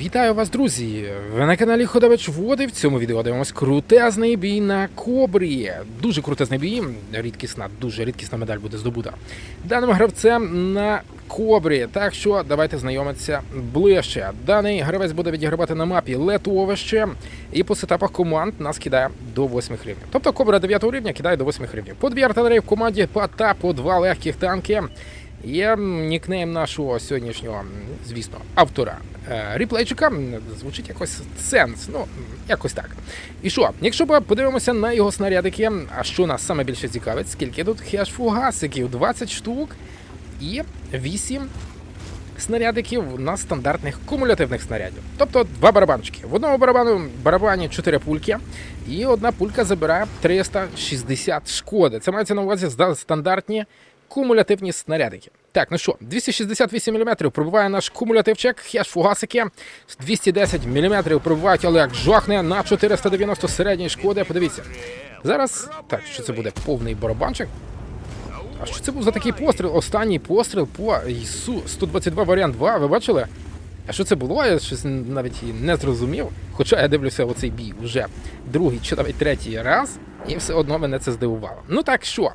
Вітаю вас, друзі! Ви на каналі Ходович Води. В цьому відео дивимось крутезний бій на Кобрі. Дуже крутезний бій. Рідкісна, дуже рідкісна медаль буде здобута даним гравцем на Кобрі. Так що давайте знайомитися ближче. Даний гравець буде відігравати на мапі летовище і по сетапах команд нас кидає до 8 рівня. Тобто Кобра 9 рівня кидає до 8 рівня. По дві артилерії в команді та по два легких танки. Є нікнейм нашого сьогоднішнього, звісно, автора е, ріплейчика. Звучить якось сенс. Ну, якось так. І що, якщо подивимося на його снарядики, а що нас саме більше цікавить, скільки тут хеш-фугасиків? 20 штук і 8 снарядиків на стандартних кумулятивних снарядів. Тобто два барабанчики. В одному барабану барабані 4 пульки, і одна пулька забирає 360 шкоди. Це мається на увазі стандартні кумулятивні снарядики. Так, ну що, 268 мм пробиває наш кумулятивчик, хеш фугасики. 210 мм пробивають Олег жахне на 490 середньої шкоди. Подивіться. Зараз, так, що це буде повний барабанчик. А що це був за такий постріл? Останній постріл по ІСУ 122 варіант 2. Ви бачили? А що це було? Я щось навіть не зрозумів. Хоча я дивлюся оцей бій вже другий чи навіть третій раз, і все одно мене це здивувало. Ну так що,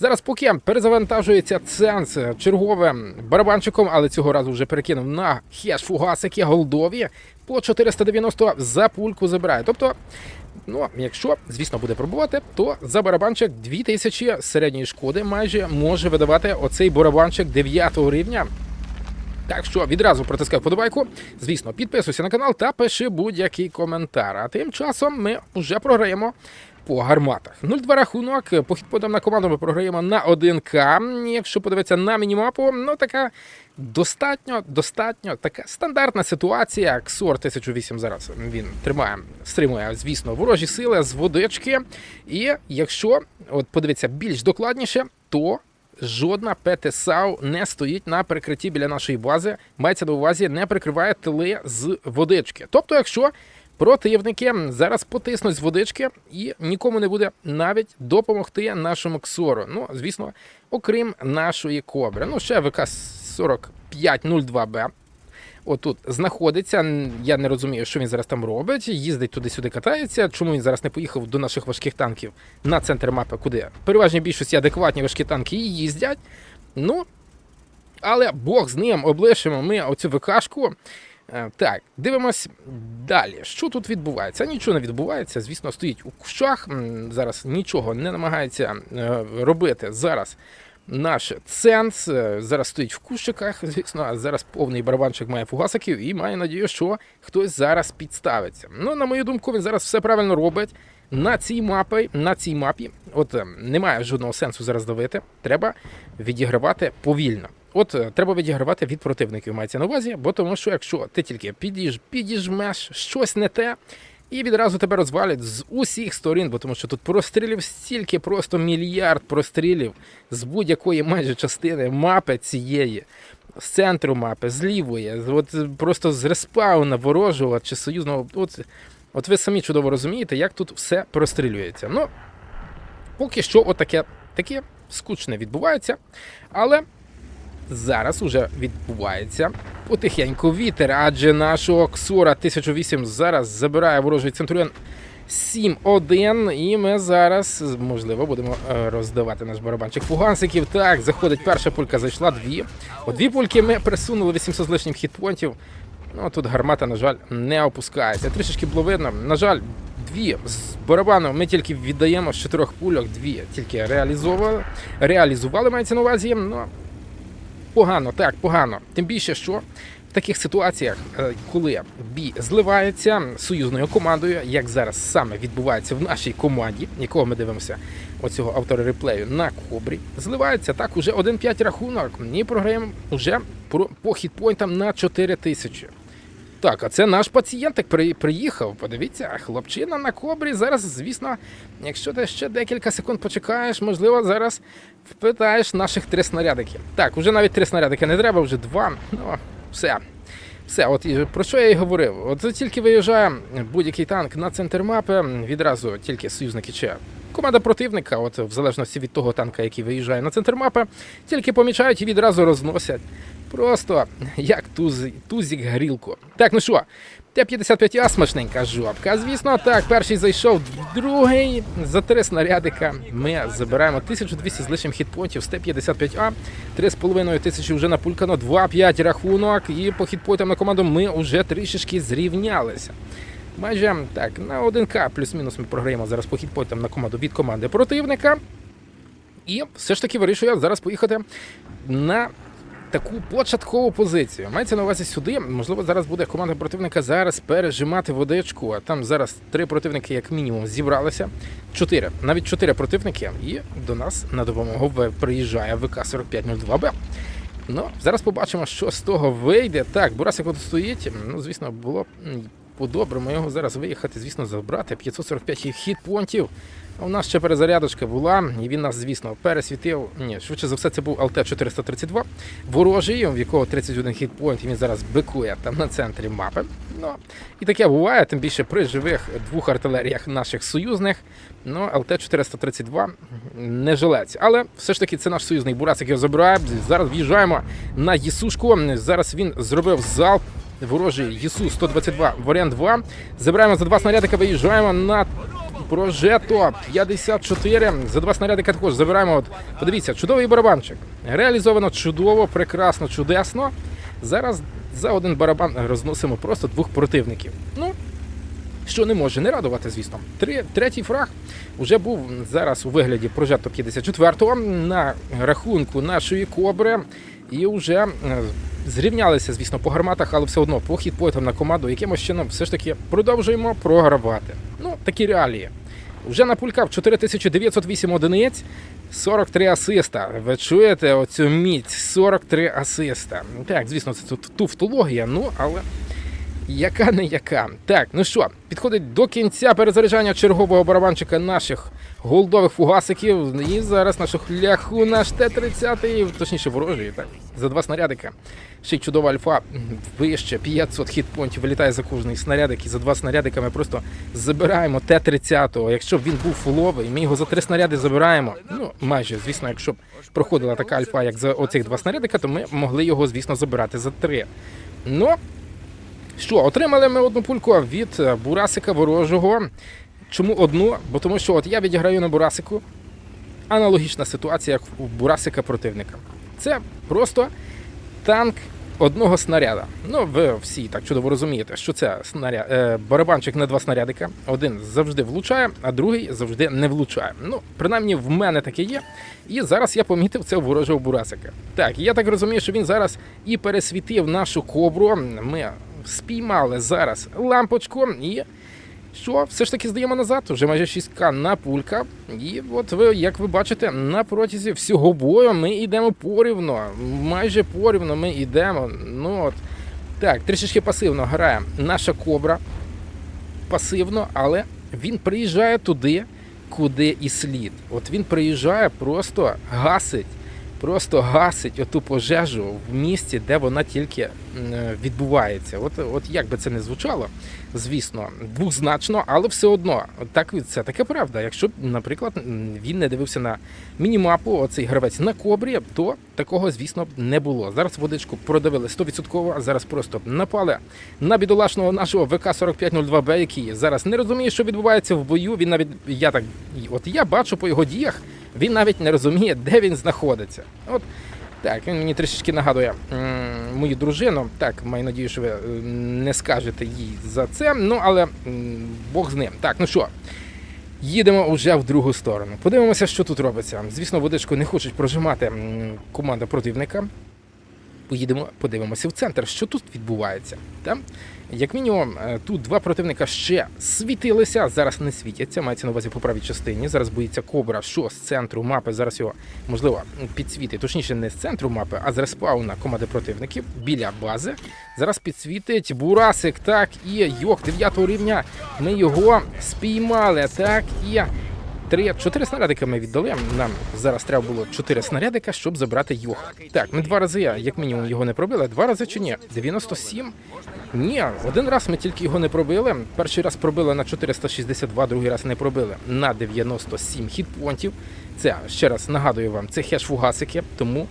зараз поки перезавантажується ценс черговим барабанчиком, але цього разу вже перекинув на хеш фугасики голдові по 490 за пульку забирає. Тобто Ну, якщо, звісно, буде пробувати, то за барабанчик 2000 середньої шкоди майже може видавати оцей барабанчик 9 рівня. Так що відразу протискай вподобайку. Звісно, підписуйся на канал та пиши будь-який коментар. А тим часом ми вже програємо по гарматах. 0-2 рахунок. По хітподам на команду ми програємо на 1К. Якщо подивитися на мінімапу, ну така достатньо, достатньо така стандартна ситуація. Ксор 1008 зараз він тримає, стримує, звісно, ворожі сили з водички. І якщо от подивитися більш докладніше, то жодна ПТСАУ не стоїть на перекритті біля нашої бази. Мається на увазі, не прикриває тили з водички. Тобто, якщо противники зараз потиснуть з водички і нікому не буде навіть допомогти нашому ксору. Ну, звісно, окрім нашої кобри. Ну, ще ВК 4502Б. Отут знаходиться. Я не розумію, що він зараз там робить. Їздить туди-сюди, катається. Чому він зараз не поїхав до наших важких танків на центр мапи, куди переважній більшості адекватні важкі танки і їздять. Ну, але Бог з ним облишимо ми оцю ВКшку. Е, Так, дивимось далі. Що тут відбувається? Нічого не відбувається. Звісно, стоїть у кущах. Зараз нічого не намагається е, робити. Зараз наш ценс е, зараз стоїть в кущиках. Звісно, а зараз повний барабанчик має фугасиків і має надію, що хтось зараз підставиться. Ну, на мою думку, він зараз все правильно робить. На цій мапі, на цій мапі, от е, немає жодного сенсу зараз давити. Треба відігравати повільно. От е, треба відігравати від противників, мається на увазі, бо тому що якщо ти тільки підіж, підіжмеш щось не те, і відразу тебе розвалять з усіх сторін, бо тому що тут прострілів стільки, просто мільярд прострілів з будь-якої майже частини мапи цієї, з центру мапи, з лівої, от просто з респауна ворожого чи союзного. От, от ви самі чудово розумієте, як тут все прострілюється. Ну, поки що, отаке таке скучне відбувається, але зараз уже відбувається потихеньку вітер, адже нашого Ксора 1008 зараз забирає ворожий центуріон 7-1, і ми зараз, можливо, будемо е, роздавати наш барабанчик фугасиків. Так, заходить перша пулька, зайшла дві. О, дві пульки ми присунули 800 з лишнім хітпонтів. Ну, тут гармата, на жаль, не опускається. Трішечки було видно. На жаль, дві з барабану ми тільки віддаємо з чотирьох пульок, дві тільки реалізовували. Реалізували, мається на увазі. Ну, погано, так, погано. Тим більше, що в таких ситуаціях, е, коли бій зливається союзною командою, як зараз саме відбувається в нашій команді, якого ми дивимося оцього автора реплею на кобрі, зливається так уже 1-5 рахунок. І програємо вже по хітпойнтам на 4 тисячі. Так, а це наш пацієнтик при, приїхав. Подивіться, хлопчина на кобрі. Зараз, звісно, якщо ти ще декілька секунд почекаєш, можливо, зараз впитаєш наших три снарядики. Так, уже навіть три снарядики не треба, вже два. Ну, все. Все, от про що я і говорив. От тільки виїжджає будь-який танк на центр мапи, відразу тільки союзники чи команда противника, от в залежності від того танка, який виїжджає на центр мапи, тільки помічають і відразу розносять. Просто як туз, тузік грілку. Так, ну що, Т-55А смачненька жопка. Звісно, так, перший зайшов, другий за три снарядика. Ми забираємо 1200 з лишнім хітпонтів з Т-55А. 3,5 тисячі вже напулькано, 2-5 рахунок. І по хітпоінтам на команду ми вже трішечки зрівнялися. Майже так, на 1К плюс-мінус ми програємо зараз по хітпоінтам на команду від команди противника. І все ж таки вирішую зараз поїхати на таку початкову позицію. Мається на увазі сюди. Можливо, зараз буде команда противника зараз пережимати водичку. А там зараз три противники, як мінімум, зібралися. Чотири, навіть чотири противники, і до нас на допомогу приїжджає ВК-4502Б. Ну, зараз побачимо, що з того вийде. Так, Бурасик от стоїть. Ну, звісно, було по-доброму його зараз виїхати, звісно, забрати. 545 хіт-понтів. А У нас ще перезарядочка була, і він нас, звісно, пересвітив. Ні, швидше за все, це був ЛТ-432 ворожий, в якого 31 хітпойнт, і він зараз бикує там на центрі мапи. Ну, і таке буває, тим більше при живих двох артилеріях наших союзних. Ну, ЛТ-432 не жилець. Але все ж таки це наш союзний Бурасик його забирає. Зараз в'їжджаємо на Єсушку. Зараз він зробив залп. Ворожий ЄСУ 122 варіант 2. Забираємо за два снарядика, виїжджаємо на Прожето 54. За два снарядика також забираємо. От, подивіться, чудовий барабанчик. Реалізовано чудово, прекрасно, чудесно. Зараз за один барабан розносимо просто двох противників. Ну, що не може не радувати, звісно. Три, третій фраг вже був зараз у вигляді прожето 54-го на рахунку нашої кобри. І вже е, зрівнялися, звісно, по гарматах, але все одно похід хітпойтам на команду якимось чином все ж таки продовжуємо програвати. Ну, такі реалії. Вже напулькав 4908 одиниць, 43 асиста. Ви чуєте оцю міць? 43 асиста. Так, звісно, це тут туфтологія, ну але яка не яка. Так, ну що, підходить до кінця перезаряджання чергового барабанчика наших голдових фугасиків. І зараз на шляху наш Т-30, точніше ворожий, так, за два снарядика. Ще й чудова альфа вище 500 хітпонтів вилітає за кожний снарядик. І за два снарядика ми просто забираємо Т-30. Якщо б він був фуловий, ми його за три снаряди забираємо. Ну, майже, звісно, якщо б проходила така альфа, як за оцих два снарядика, то ми могли його, звісно, забирати за три. Ну, що, отримали ми одну пульку від е, Бурасика ворожого. Чому одну? Бо тому що от я відіграю на Бурасику. Аналогічна ситуація, як у Бурасика противника. Це просто танк одного снаряда. Ну, ви всі так чудово розумієте, що це снаряд, е, барабанчик на два снарядика. Один завжди влучає, а другий завжди не влучає. Ну, принаймні, в мене таке є. І зараз я помітив це ворожого Бурасика. Так, я так розумію, що він зараз і пересвітив нашу кобру. Ми спіймали зараз лампочку і. Що, все ж таки здаємо назад, вже майже 6К на пулька. І от ви, як ви бачите, на протязі всього бою ми йдемо порівно. Майже порівно ми йдемо. Ну от. Так, трішечки пасивно грає наша кобра. Пасивно, але він приїжджає туди, куди і слід. От він приїжджає, просто гасить, просто гасить оту пожежу в місті, де вона тільки відбувається. От, от як би це не звучало, звісно, двозначно, але все одно так це таке правда. Якщо наприклад, він не дивився на мінімапу, оцей гравець на кобрі, то такого, звісно, не було. Зараз водичку продавили 100%, а зараз просто напали на бідолашного нашого ВК-4502Б, який зараз не розуміє, що відбувається в бою. Він навіть я так, от я бачу по його діях, він навіть не розуміє, де він знаходиться. От так, він мені трішечки нагадує мою дружину. Так, маю надію, що ви е, не скажете їй за це. Ну, але Бог з ним. Так, ну що, їдемо вже в другу сторону. Подивимося, що тут робиться. Звісно, водичку не хочуть прожимати команда противника. Поїдемо, подивимося в центр, що тут відбувається. Там, як мінімум, е, тут два противника ще світилися, зараз не світяться, мається на увазі по правій частині. Зараз боїться кобра, що з центру мапи. Зараз його можливо підсвітить, точніше, не з центру мапи, а з респауна команди противників біля бази. Зараз підсвітить Бурасик, так і Йох 9 рівня. Ми його спіймали, так і Три, чотири снарядика ми віддали. Нам зараз треба було чотири снарядика, щоб забрати йох. Так, ми два рази, як мінімум, його не пробили. Два рази чи ні? 97? Ні, один раз ми тільки його не пробили. Перший раз пробили на 462, другий раз не пробили на 97 хітпонтів. Це ще раз нагадую вам, це хеш фугасики, тому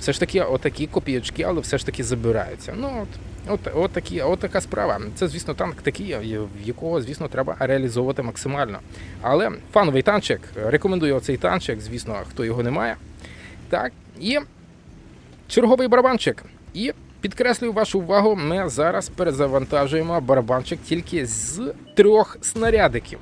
все ж таки отакі копійочки, але все ж таки забираються. Ну от. От, от, такі, от така справа. Це, звісно, танк такий, якого, звісно, треба реалізовувати максимально. Але фановий танчик, рекомендую оцей танчик, звісно, хто його не має. Так, і черговий барабанчик. І підкреслюю вашу увагу, ми зараз перезавантажуємо барабанчик тільки з трьох снарядиків.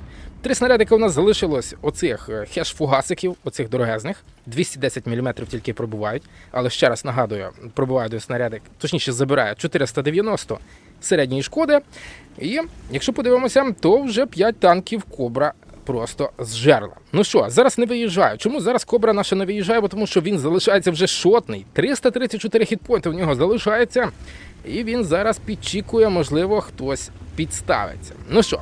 Три снарядики у нас залишилось оцих е, хеш-фугасиків, оцих дорогезних. 210 мм тільки пробувають. Але ще раз нагадую, пробуває до снарядик, точніше забирає 490 середньої шкоди. І якщо подивимося, то вже 5 танків Кобра просто зжерла. Ну що, зараз не виїжджаю. Чому зараз Кобра наша не виїжджає? Бо тому що він залишається вже шотний. 334 хітпойнти в нього залишається. І він зараз підчікує, можливо, хтось підставиться. Ну що,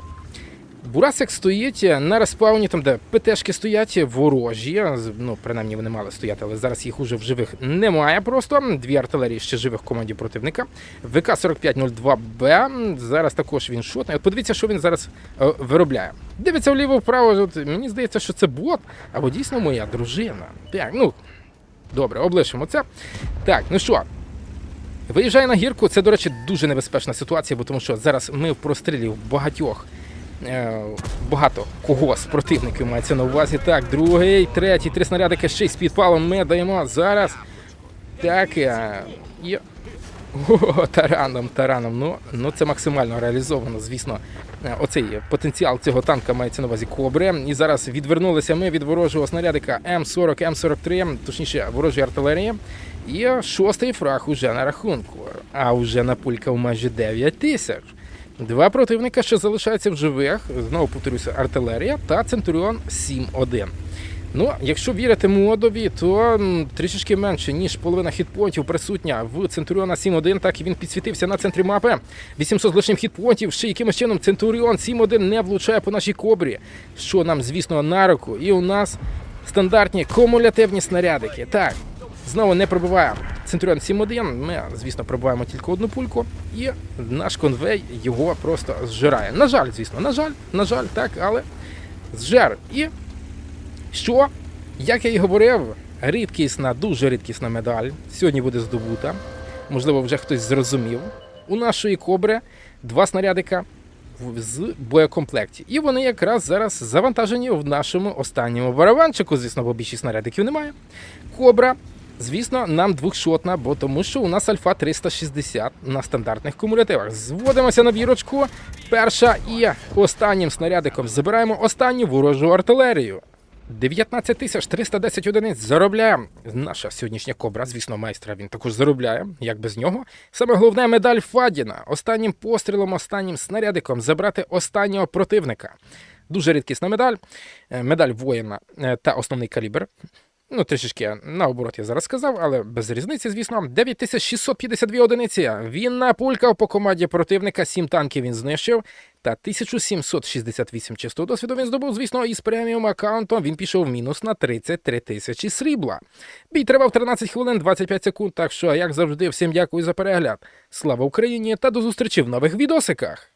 Бурасик стоїть на респауні, там де ПТшки стоять, ворожі. Ну, принаймні вони мали стояти, але зараз їх уже в живих немає просто. Дві артилерії ще живих в команді противника. ВК-4502Б. Зараз також він шотний. От подивіться, що він зараз е, виробляє. Дивиться вліво-вправо. От, мені здається, що це бот, або дійсно моя дружина. Так, ну добре, облишимо це. Так, ну що. Виїжджає на гірку. Це, до речі, дуже небезпечна ситуація, бо тому що зараз ми в прострілі в багатьох. Е, Багато кого з противників мається на увазі. Так, другий, третій, три снарядики ще з підпалом ми даємо зараз. Так, е, і. О, тараном, тараном. Ну, ну це максимально реалізовано, звісно. Е, Оцей потенціал цього танка мається на увазі кобри. І зараз відвернулися ми від ворожого снарядика М40, М43, точніше, ворожої артилерії. І шостий фраг уже на рахунку. А вже напулькав майже 9 тисяч. Два противника ще залишаються в живих. Знову повторюся, артилерія та Центуріон 7-1. Ну, якщо вірити модові, то трішечки менше, ніж половина хітпонтів присутня в Центуріона 7-1, так і він підсвітився на центрі мапи. 800 з лишнім хітпонтів, ще якимось чином Центуріон 7-1 не влучає по нашій кобрі, що нам, звісно, на руку. І у нас стандартні кумулятивні снарядики. Так, знову не пробиває Центуріон 7-1. Ми, звісно, пробиваємо тільки одну пульку, і наш конвей його просто зжирає. На жаль, звісно, на жаль, на жаль, так, але зжер. І що, як я і говорив, рідкісна, дуже рідкісна медаль сьогодні буде здобута. Можливо, вже хтось зрозумів. У нашої кобри два снарядика з боєкомплекті. І вони якраз зараз завантажені в нашому останньому барабанчику. Звісно, бо більшість снарядиків немає. Кобра. Звісно, нам двохшотна, бо тому що у нас альфа 360 на стандартних кумулятивах. Зводимося на вірочку. Перша і останнім снарядиком забираємо останню ворожу артилерію. 19 тисяч 310 одиниць заробляє наша сьогоднішня кобра. Звісно, майстра він також заробляє, як без нього. Саме головне медаль Фадіна. Останнім пострілом, останнім снарядиком забрати останнього противника. Дуже рідкісна медаль. Е, Медаль воїна е, та основний калібр. Ну, трішечки наоборот, я зараз сказав, але без різниці, звісно. 9652 одиниці. Він напулькав по команді противника, 7 танків він знищив. Та 1768 чистого досвіду він здобув, звісно, із преміум аккаунтом він пішов в мінус на 33 тисячі срібла. Бій тривав 13 хвилин 25 секунд, так що, як завжди, всім дякую за перегляд. Слава Україні та до зустрічі в нових відосиках!